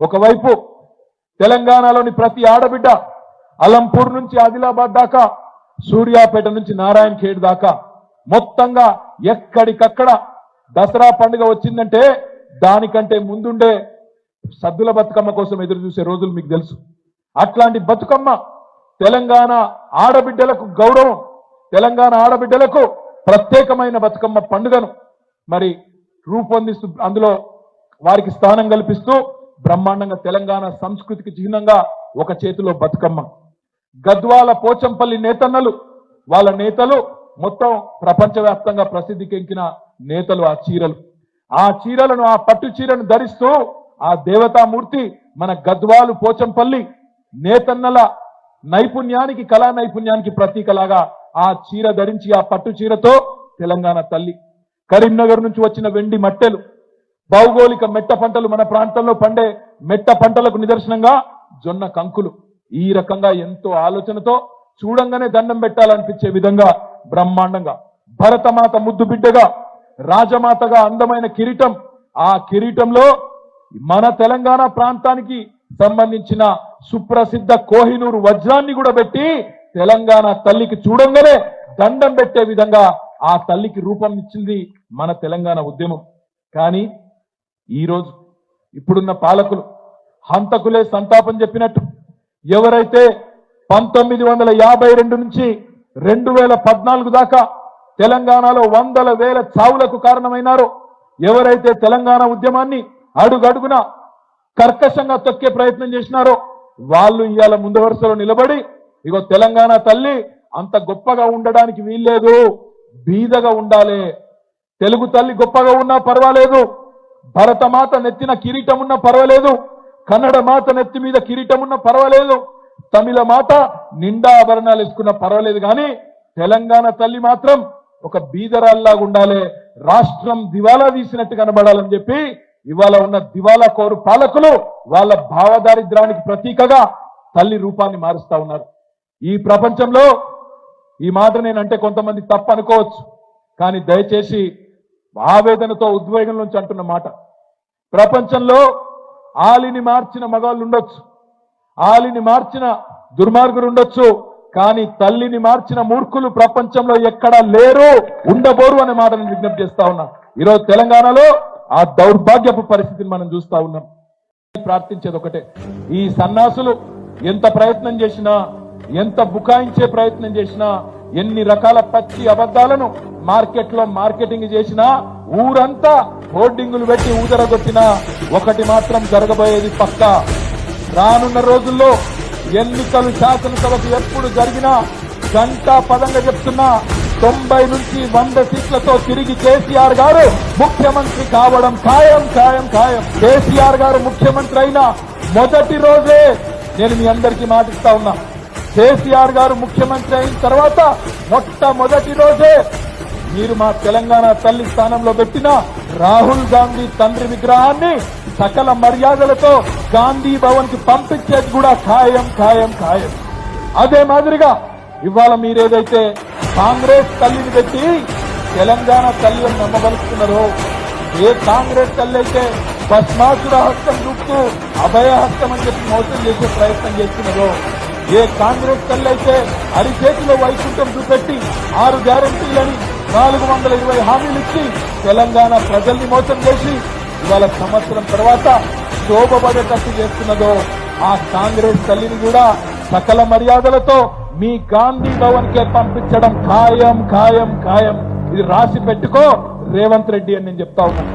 ఒకవైపు తెలంగాణలోని ప్రతి ఆడబిడ్డ అలంపూర్ నుంచి ఆదిలాబాద్ దాకా సూర్యాపేట నుంచి నారాయణ ఖేడ్ దాకా మొత్తంగా ఎక్కడికక్కడ దసరా పండుగ వచ్చిందంటే దానికంటే ముందుండే సద్దుల బతుకమ్మ కోసం ఎదురు చూసే రోజులు మీకు తెలుసు. అట్లాంటి బతుకమ్మ తెలంగాణ ఆడబిడ్డలకు గౌరవం తెలంగాణ ఆడబిడ్డలకు ప్రత్యేకమైన బతుకమ్మ పండుగను మరి రూపొందిస్తూ అందులో వారికి స్థానం కల్పిస్తూ బ్రహ్మాండంగా తెలంగాణ సంస్కృతికి చిహ్నంగా ఒక చేతిలో బతుకమ్మ. గద్వాల పోచంపల్లి నేతన్నలు వాళ్ళ నేతలు మొత్తం ప్రపంచవ్యాప్తంగా ప్రసిద్ధికెంకిన నేతలు ఆ చీరలు. ఆ చీరలను ఆ పట్టు చీరను ధరిస్తూ ఆ దేవతామూర్తి మన గద్వాలు పోచంపల్లి నేతన్నల నైపుణ్యానికి కళా నైపుణ్యానికి ప్రతీకలాగా ఆ చీర ధరించి ఆ పట్టు చీరతో తెలంగాణ తల్లి. కరీంనగర్ నుంచి వచ్చిన వెండి మట్టెలు భౌగోళిక మెట్ట పంటలు మన ప్రాంతంలో పండే మెట్ట పంటలకు నిదర్శనంగా జొన్న కంకులు. ఈ రకంగా ఎంతో ఆలోచనతో చూడంగానే దండం పెట్టాలనిపించే విధంగా బ్రహ్మాండంగా భరతమాత ముద్దు బిడ్డగా రాజమాతగా అందమైన కిరీటం ఆ కిరీటంలో మన తెలంగాణ ప్రాంతానికి సంబంధించిన సుప్రసిద్ధ కోహినూరు వజ్రాన్ని కూడా పెట్టి తెలంగాణ తల్లికి చూడంగానే దండం పెట్టే విధంగా ఆ తల్లికి రూపం ఇచ్చింది మన తెలంగాణ ఉద్యమం. కానీ ఈరోజు ఇప్పుడున్న పాలకులు హంతకులే సంతాపం చెప్పినట్టు ఎవరైతే పంతొమ్మిది వందల యాభై రెండు నుంచి రెండు వేల పద్నాలుగు దాకా తెలంగాణలో వందల వేల చావులకు కారణమైనారో ఎవరైతే తెలంగాణ ఉద్యమాన్ని అడుగడుగున కర్కశంగా తొక్కే ప్రయత్నం చేసినారో వాళ్ళు ఇవాళ ముందు వరుసలో నిలబడి ఇగో తెలంగాణ తల్లి అంత గొప్పగా ఉండడానికి వీల్లేదు బీదగా ఉండాలి తెలుగు తల్లి గొప్పగా ఉన్నా పర్వాలేదు భరతమాత నెత్తిన కిరీటం ఉన్నా పర్వాలేదు. కన్నడ మాత నెత్తి మీద కిరీటం ఉన్నా పర్వాలేదు. తమిళ మాత నిండా ఆభరణాలు వేసుకున్నా పర్వాలేదు కానీ తెలంగాణ తల్లి మాత్రం ఒక బీదరాల్లాగా ఉండాలి. రాష్ట్రం దివాలా తీసినట్టు కనబడాలని చెప్పి ఇవాళ ఉన్న దివాలా కోరు పాలకులు వాళ్ళ భావదారిద్రానికి ప్రతీకగా తల్లి రూపాన్ని మారుస్తా ఉన్నారు. ఈ ప్రపంచంలో ఈ మాట నేనంటే కొంతమంది తప్పు అనుకోవచ్చు కానీ దయచేసి ఆవేదనతో ఉద్వేగం నుంచి అంటున్న మాట. ప్రపంచంలో ఆలిని మార్చిన మగాళ్ళు ఉండొచ్చు. ఆలిని మార్చిన దుర్మార్గులు ఉండొచ్చు. కానీ తల్లిని మార్చిన మూర్ఖులు ప్రపంచంలో ఎక్కడా లేరు ఉండబోరు అనే మాటను విజ్ఞప్తి చేస్తా ఉన్నా. ఈరోజు తెలంగాణలో ఆ దౌర్భాగ్యపు పరిస్థితిని మనం చూస్తా ఉన్నాం. ప్రార్థించేది ఒకటే. ఈ సన్నాసులు ఎంత ప్రయత్నం చేసినా ఎంత బుకాయించే ప్రయత్నం చేసినా ఎన్ని రకాల పచ్చి అబద్ధాలను మార్కెట్లో మార్కెటింగ్ చేసినా ఊరంతా హోర్డింగులు పెట్టి ఊదరగొట్టినా ఒకటి మాత్రం జరగబోయేది పక్కా. రానున్న రోజుల్లో ఎన్నికలు శాసనసభకు ఎప్పుడు జరిగినా గంటా పదంగా చెప్తున్నా తొంభై నుంచి వంద సీట్లతో తిరిగి కేసీఆర్ గారు ముఖ్యమంత్రి కావడం ఖాయం ఖాయం ఖాయం. కేసీఆర్ గారు ముఖ్యమంత్రి అయిన మొదటి రోజే నేను మీ అందరికీ మాటిస్తా ఉన్నా. కేసీఆర్ గారు ముఖ్యమంత్రి అయిన తర్వాత మొట్టమొదటి రోజే మీరు మా తెలంగాణ తల్లి స్థానంలో పెట్టిన రాహుల్ గాంధీ తండ్రి విగ్రహాన్ని సకల మర్యాదలతో గాంధీ భవన్కి పంపించేది కూడా ఖాయం ఖాయం ఖాయం. అదే మాదిరిగా ఇవాళ మీరేదైతే కాంగ్రెస్ తల్లిని పెట్టి తెలంగాణ తల్లిని నమ్మవలుస్తున్నారో ఏ కాంగ్రెస్ తల్లి అయితే భస్మాసుర హస్తం చూపుతూ అభయహస్తం అని చెప్పి మోసం చేసే ప్రయత్నం చేస్తున్నారో ఏ కాంగ్రెస్ తల్లి అరిచేతిలో వైకుంఠం చూపెట్టి ఆరు గ్యారంటీలని నాలుగు వందల ఇరవై హామీలు ఇచ్చి తెలంగాణ ప్రజల్ని మోసం చేసి ఇవాళ సంవత్సరం తర్వాత శోభపడేటట్టు చేస్తున్నదో ఆ కాంగ్రెస్ తల్లిని కూడా సకల మర్యాదలతో మీ గాంధీ భవన్ కే పంపించడం ఖాయం ఖాయం ఖాయం. ఇది రాసి పెట్టుకో రేవంత్ రెడ్డి అని నేను చెప్తా ఉన్నాను.